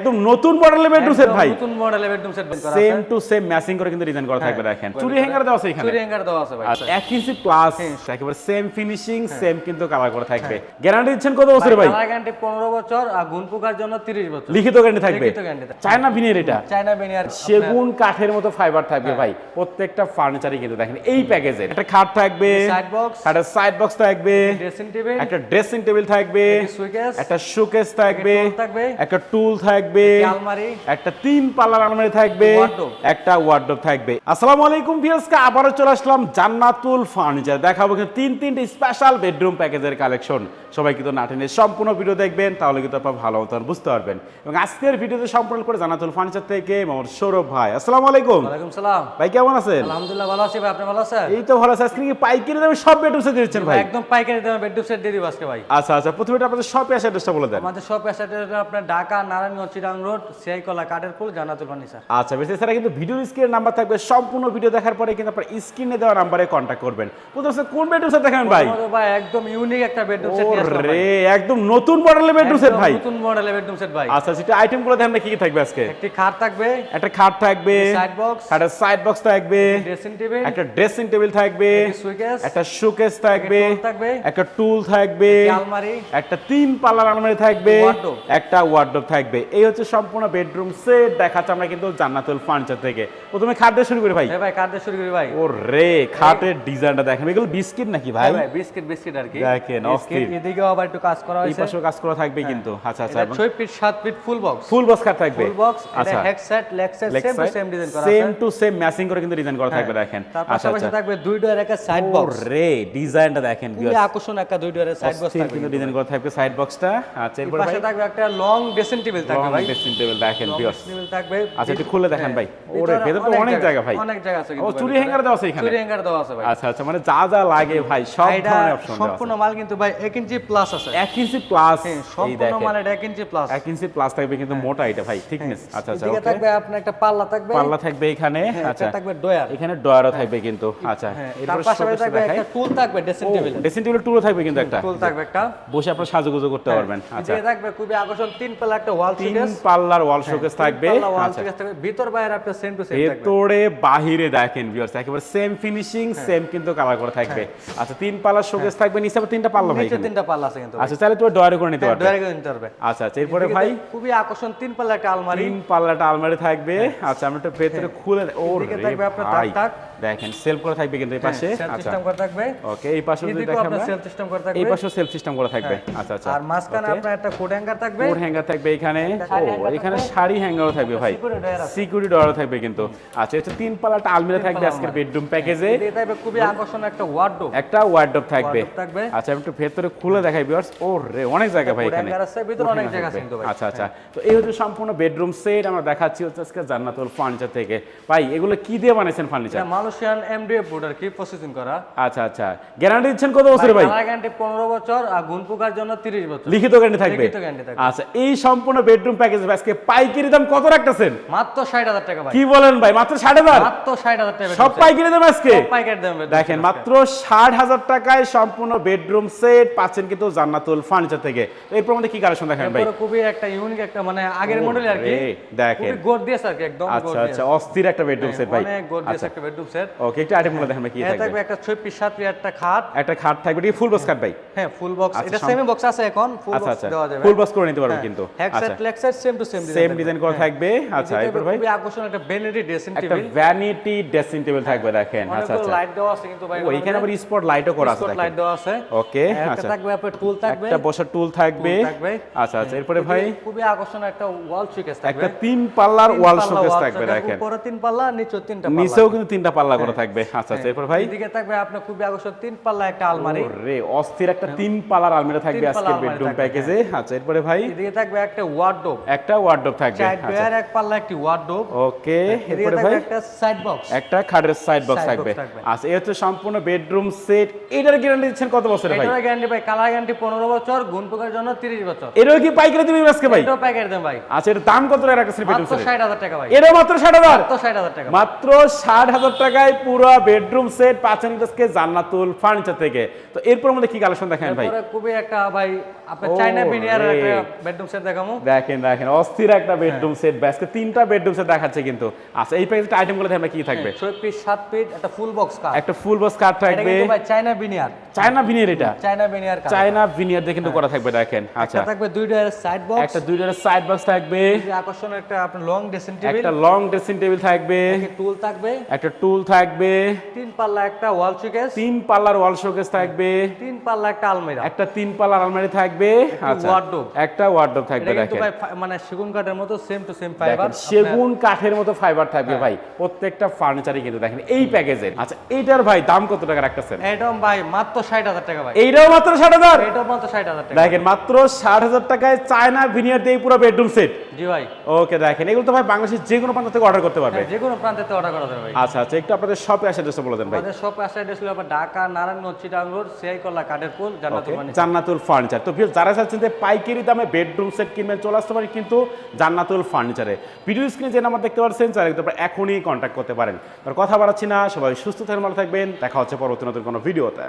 একদম নতুন মডেলের বেডরুম সেট ভাই। নতুন মডেলের বেডরুম সেট করা সেম টু সেম ম্যাচিং করে কিন্তু ডিজাইন করা থাকবে দেখেন। চুরি হ্যাঙ্গার দেওয়া আছে এখানে। চুরি হ্যাঙ্গার দেওয়া আছে ভাই। আচ্ছা এক ইঞ্চি প্লাস একেবারে সেম ফিনিশিং সেম কিন্তু কালার করে থাকবে। গ্যারান্টি দিচ্ছেন কত বছরে ভাই কালার গ্যারান্টি 15 বছর আর গুণ পোকার জন্য 30 বছর। লিখিত গ্যারান্টি থাকবে। লিখিত থাকবে। চায়না ভিনের এটা। চায়না সেগুন কাঠের মতো ফাইবার থাকবে ভাই। প্রত্যেকটা ফার্নিচারই কিন্তু দেখেন এই প্যাকেজে একটা খাট থাকবে সাইড বক্স একটা সাইড বক্স থাকবে ড্রেসিং টেবিল একটা ড্রেসিং টেবিল থাকবে একটা শোকেস থাকবে একটা টুল থাকবে আলমারি? একটা তিন পাল্লার আলমারি থাকবে একটা ওয়ার্ডরোব থাকবে। আসসালামু আলাইকুম ভিউয়ার্সকে আবারও চলে আসলাম জান্নাতুল ফার্নিচার দেখাবো কিন্তু তিন তিনটি স্পেশাল বেডরুম প্যাকেজের কালেকশন সবাই কিন্তু নাটেনের সম্পূর্ণ ভিডিও দেখবেন তাহলে কিন্তু আপনারা ভালো মতন বুঝতে পারবেন। এবং আজকের ভিডিওতে সম্পূর্ণ করে জান্নাতুল ফার্নিচার থেকে মোহাম্মদ সৌরভ ভাই। আসসালামু আলাইকুম। ওয়ালাইকুম সালাম। ভাই কেমন আছেন? আলহামদুলিল্লাহ ভালো আছি ভাই। আপনি ভালো আছেন? এই তো ভালো আছে। আজকে কি পাইকারি দামে সব বেডরুম সেট দিচ্ছেন ভাই? একদম পাইকারি দামে বেডরুম সেট দিয়ে দিব আজকে ভাই। আচ্ছা আচ্ছা প্রথমে আপনাদের শপে আসে অ্যাড্রেসটা বলে দেন। আমাদের শপ এসে আপনার ঢাকা নারায়ণগঞ্জ চিরাং রোড সিআই কলা কাঠের পুল জানাতুল ফার্নিচার আচ্ছা বেশ এছাড়া কিন্তু ভিডিও স্ক্রিনের নাম্বার থাকবে সম্পূর্ণ ভিডিও দেখার পরে কিন্তু আপনার স্ক্রিনে দেওয়া নাম্বারে কন্ট্যাক্ট করবেন। প্রথমে কোন বেডরুম সেট দেখাবেন ভাই? ভাই একদম ইউনিক একটা বেডরুম সেট নিয়ে আসলাম রে একদম নতুন মডেলের বেডরুম সেট ভাই। নতুন মডেলের বেডরুম সেট ভাই। আচ্ছা সেটা আইটেমগুলো দেখেন কি কি থাকবে আজকে? একটি খাট থাকবে। একটা খাট থাকবে সাইড বক্স একটা সাইড বক্স থাকবে ড্রেসিং টেবিল একটা ড্রেসিং টেবিল থাকবে একটা শোকেস থাকবে থাকবে। একটা টুল থাকবে আলমারি। একটা তিন পাল্লার আলমারি থাকবে একটা ওয়ার্ডরোব থাকবে। এই হচ্ছে সম্পূর্ণ বেডরুম সেট দেখাচ্ছে আমরা কিন্তু জান্নাতুল ফার্নিচার থেকে। প্রথমে খাট দিয়ে শুরু করি ভাই। হ্যাঁ ভাই কাঠ দিয়ে শুরু করি ভাই। ও রে খাটের ডিজাইনটা দেখেন। এগুলো বিস্কিট নাকি ভাই? হ্যাঁ ভাই বিস্কিট বিস্কিট আর কি। দেখেন, অস্থির। এদিকেও আবার একটু কাজ করা হয়েছে। এই পাশেও কাজ করা থাকবে কিন্তু। আচ্ছা আচ্ছা। এটা 6 feet 7 feet full box full box খাট থাকবে। ফুল বক্স এটা আচ্ছা। Head set leg set same to same design করা আছে। সেম টু সেম ম্যাচিং করে কিন্তু ডিজাইন করা থাকবে দেখেন। আচ্ছা আচ্ছা। থাকবে দুই ডোর একটা সাইড ও বক্স রে ডিজাইনটা দেখেন খুবই আকর্ষণ একটা দুই ডোরের সাইড বক্স থাকবে কিন্তু ডিজাইন করা থাকবে সাইড বক্সটা আচ্ছা এর এরপরে ভাই? থাকবে একটা লং ড্রেসিং টেবিল থাকবে ভাই ড্রেসিং টেবিল দেখেন ভিউয়ার্স টেবিল থাকবে। আচ্ছা একটু খুলে দেখেন ভাই। ওরে ভেতর তো অনেক জায়গা ভাই। অনেক জায়গা আছে ও চুরি হ্যাঙ্গার দেওয়া আছে এখানে। চুরি হ্যাঙ্গার দেওয়া আছে ভাই। আচ্ছা আচ্ছা মানে যা যা লাগে ভাই সব ধরনের অপশন দেওয়া সম্পূর্ণ মাল কিন্তু ভাই 1 ইঞ্চি প্লাস আছে। আছে ইঞ্চি প্লাস হ্যাঁ, সম্পূর্ণ মাল এটা 1 ইঞ্চি প্লাস এক ইঞ্চি প্লাস থাকবে কিন্তু মোটা এটা ভাই থিকনেস আচ্ছা আচ্ছা ওকে থাকবে আপনার একটা পাল্লা থাকবে। পাল্লা থাকবে এখানে হ্যাঁ, আচ্ছা। থাকবে ডয়ার এখানে ডয়ারও থাকবে কিন্তু আচ্ছা। হ্যাঁ তার এরপরে পাশাপাশি থাকবে একটা টুল থাকবে ড্রেসিং টেবিল ড্রেসিং টেবিল টুলও থাকবে কিন্তু একটা। টুল থাকবে একটা। বসে আপনারা সাজুগুজু করতে পারবেন আচ্ছা। থাকবে খুবই আকর্ষণ তিন পাল্লা একটা ওয়াল পাল্লার ওয়াল শোকেস থাকবে। ওয়াল আচ্ছা। শোকেস থাকবে ভিতর বাইরে আপনার সেম টু সেম ভেতরে বাহিরে দেখেন ভিউয়ার্স একেবারে সেম ফিনিশিং সেম কিন্তু কালার করে থাকবে। আচ্ছা তিন পাল্লার শোকেস থাকবে নিচে আবার তিনটা পাল্লা ভাই নিচে তিনটা পাল্লা আছে কিন্তু আচ্ছা তাহলে তুমি ডয়ারে করে নিতে পারবে। ডয়ারে করে নিতে পারবে। আচ্ছা আচ্ছা এরপরে ভাই? খুবই আকর্ষণ তিন পাল্লা একটা আলমারি। তিন পাল্লাটা আলমারি থাকবে। আচ্ছা আমরা একটু ভেতরে খুলে ও থাকবে আপনার তাক। দেখেন সেলফ করা থাকবে কিন্তু এই পাশে। সেলফ আচ্ছা। সিস্টেম করা থাকবে। ওকে এই পাশে যদি দেখেন আপনার সেলফ সিস্টেম করা এই থাকবে পাশেও সেলফ সিস্টেম করা থাকবে। আচ্ছা আচ্ছা। আর মাঝখানে আপনার একটা কোড হ্যাঙ্গার থাকবে। কোড হ্যাঙ্গার থাকবে এখানে। ও এখানে থাকবে। শাড়ি হ্যাঙ্গারও থাকবে ভাই। সিকিউরিটি ডয়ারও থাকবে কিন্তু। আচ্ছা এটা তিন পাল্লাটা আলমিরা থাকবে আজকের। বেডরুম প্যাকেজে থাকবে খুবই আকর্ষণ একটা ওয়ার্ডরোব একটা ওয়ার্ডরোব থাকবে। আচ্ছা আমি একটু ভেতরে খুলে দেখাই ভিউয়ার্স ও রে অনেক জায়গা ভাই এখানে। ভিতরে অনেক জায়গা আছে কিন্তু ভাই। আচ্ছা আচ্ছা। তো এই হচ্ছে সম্পূর্ণ বেডরুম সেট আমরা দেখাচ্ছি হচ্ছে আজকে জান্নাতুল ফার্নিচার থেকে। ভাই এগুলো কি দিয়ে বানাইছেন ফার্নিচার এটা মালয়েশিয়ান এমডিএফ বোর্ড আর কি প্রসেসিং করা। আচ্ছা আচ্ছা। গ্যারান্টি দিচ্ছেন কত বছর ভাই গ্যারান্টি 15 বছর আর গুণ পোকার জন্য 30 বছর। লিখিত গ্যারান্টি থাকবে। লিখিত guarantee থাকবে। আচ্ছা এই সম্পূর্ণ বেডরুম প্যাকেজ আজকে পাইকারি দাম কত রাখতেছেন? মাত্র 60000 টাকা ভাই। কি বলেন ভাই মাত্র ষাট হাজার? মাত্র 60000 টাকা সব পাইকারি দাম আজকে? পাইকারি দামে দেখেন মাত্র ষাট হাজার টাকায় সম্পূর্ণ বেডরুম সেট পাচ্ছেন কিন্তু জান্নাতুল ফার্নিচার থেকে। এরপর মধ্যে কি কালেকশন দেখেন ভাই? খুবই একটা ইউনিক একটা মানে আগের মডেল আর কি। দেখেন। গর্জিয়াস আর কি একদম আচ্ছা আচ্ছা অস্থির একটা বেডরুম সেট ভাই। অনেক গর্জিয়াস আচ্ছা। একটা বেডরুম সেট ওকে একটু আইটেমগুলো দেখেন ভাই কি থাকবে? থাকবে একটা 6 পিস 7 পিস একটা খাট। একটা খাট থাকবে এটা ফুল বক্স খাট ভাই। হ্যাঁ ফুল বক্স আচ্ছা, এটা সেমি বক্স আছে এখন ফুল বক্স আচ্ছা। দেওয়া যাবে। হ্যাঁ। ফুল বক্স করে নিতে পারবেন কিন্তু। হেডসেট আচ্ছা। Leg set same to same same design করা থাকবে। আচ্ছা এরপর ভাই? খুবই আকর্ষণ একটা বেনেডি ড্রেসিং একটা ভ্যানিটি ড্রেসিং টেবিল থাকবে দেখেন। আচ্ছা আচ্ছা। লাইট দেওয়া আছে কিন্তু ভাই ও এখানে আবার স্পট লাইটও করা আছে লাইট দেওয়া আছে। ওকে আচ্ছা। থাকবে আপনার টুল থাকবে। একটা বসার টুল থাকবে। আচ্ছা আচ্ছা এরপরে ভাই? খুবই- একটা ওয়াল শোকেস থাকবে। একটা তিন পাল্লার ওয়াল শোকেস থাকবে দেখেন। উপরে তিন পাল্লা নিচে তিনটা পাল্লা। নিচেও কিন্তু তিনটা পাল্লা করা থাকবে। আচ্ছা আচ্ছা এরপর ভাই? এদিকে থাকবে আপনার খুবই আকর্ষণ তিন পাল্লা একটা আলমারি। রে অস্থির একটা তিন পাল্লার আলমিরা থাকবে তিন আজকের বেডরুম প্যাকেজে আচ্ছা এরপরে ভাই? এদিকে থাকবে একটা ওয়ার্ডরোব একটা ওয়ার্ডরোব থাকবে। চার আচ্ছা। এক পাল্লা একটি ওয়ার্ডরোব ওকে এরপরে ভাই? একটা সাইড বক্স একটা খাটের সাইড বক্স থাকবে। আচ্ছা এই হচ্ছে সম্পূর্ণ বেডরুম সেট এটার গ্যারান্টি দিচ্ছেন কত বছরের ভাই? এটার গ্যারান্টি ভাই কালার গ্যারান্টি 15 বছর গুণ পোকার জন্য 30 বছর। এটাও কি পাইকারি দিবেন আজকে ভাই? এটাও প্যাকেট দেন ভাই। আচ্ছা এর দাম কত টাকা রাখছেন বেডরুম মাত্র সেট 60000 টাকা ভাই। এটাও মাত্র ষাট হাজার? মাত্র 60000 টাকা। মাত্র ষাট হাজার টাকায় পুরো বেডরুম সেট পাচ্ছেন আজকে জান্নাতুল ফার্নিচার থেকে। তো এরপর মধ্যে কি কালেকশন দেখেন ভাই? এরপরে খুবই একটা ভাই আপনার চাইনা বিনিয়ার একটা বেডরুম সেট দেখামু। দেখেন দেখেন অস্থির একটা বেডরুম সেট ব্যাসকে তিনটা বেডরুম সেট দেখাচ্ছে কিন্তু। আচ্ছা এই প্যাকেজের আইটেমগুলো আমরা কি থাকবে? ছয় পিস সাত পিস একটা ফুল বক্স কাঠ একটা ফুল বক্স কাঠ থাকবে। ভাই চায়না বিনিয়ার চায়না ভিনিয়ার এটা। চায়না বিনিয়ার কাঠ চায়না ভিনিয়ার দিয়ে কিন্তু করা থাকবে দেখেন। আচ্ছা। একটা থাকবে দুইটা সাইড বক্স একটা দুইটার সাইড বক্স থাকবে। আকর্ষণ একটা আপনার লং ড্রেসিং টেবিল একটা লং ড্রেসিং টেবিল থাকবে। টুল থাকবে। একটা টুল থাকবে। তিন পাল্লা একটা ওয়াল শোকেস তিন পাল্লার ওয়াল শোকেস থাকবে। তিন পাল্লা একটা আলমিরা। একটা তিন পাল্লার আলমারি থাকবে। আচ্ছা। wardrobe। একটা ওয়ার্ডরোব থাকবে দেখেন। মানে সেগুন কাঠের মতো সেম টু সেম ফাইবার সেগুন কাঠের মতো ফাইবার থাকবে ভাই। প্রত্যেকটা ফার্নিচারই কিন্তু দেখেন এই প্যাকেজের আচ্ছা এইটার ভাই দাম কত টাকা রাখতেছেন? এটাও ভাই মাত্র ষাট হাজার টাকা ভাই। এইটাও মাত্র ষাট হাজার? এটাও মাত্র ষাট হাজার টাকা। দেখেন মাত্র ষাট হাজার টাকায় চায়না ভিনিয়ার দিয়ে পুরো বেডরুম সেট জি ভাই। ওকে দেখেন এগুলো তো ভাই বাংলাদেশের যে কোনো প্রান্ত থেকে অর্ডার করতে পারবে। যে কোনো প্রান্তে অর্ডার করা যাবে ভাই। আচ্ছা আচ্ছা একটু আপনাদের শপে আসে ড্রেসটা বলে দেন ভাই। আমাদের শপ ছিল আবার ঢাকা নারায়ণগঞ্জ চিটাং রোড সিআই কল্লা কাঠের পুল জান্নাতুল ফার্নিচার তো যারা চাচ্ছেন যে পাইকারি দামে বেডরুম সেট কিনবেন চলে আসতে পারেন কিন্তু জান্নাতুল ফার্নিচারে। ভিডিও স্ক্রিনে যে নাম্বার দেখতে পাচ্ছেন, চাইলে কিন্তু এখনই কন্ট্যাক্ট করতে পারেন। কথা বাড়াচ্ছি না, সবাই সুস্থ থাকবেন, ভালো থাকবেন, দেখা হচ্ছে পরবর্তী নতুন কোনো ভিডিওতে।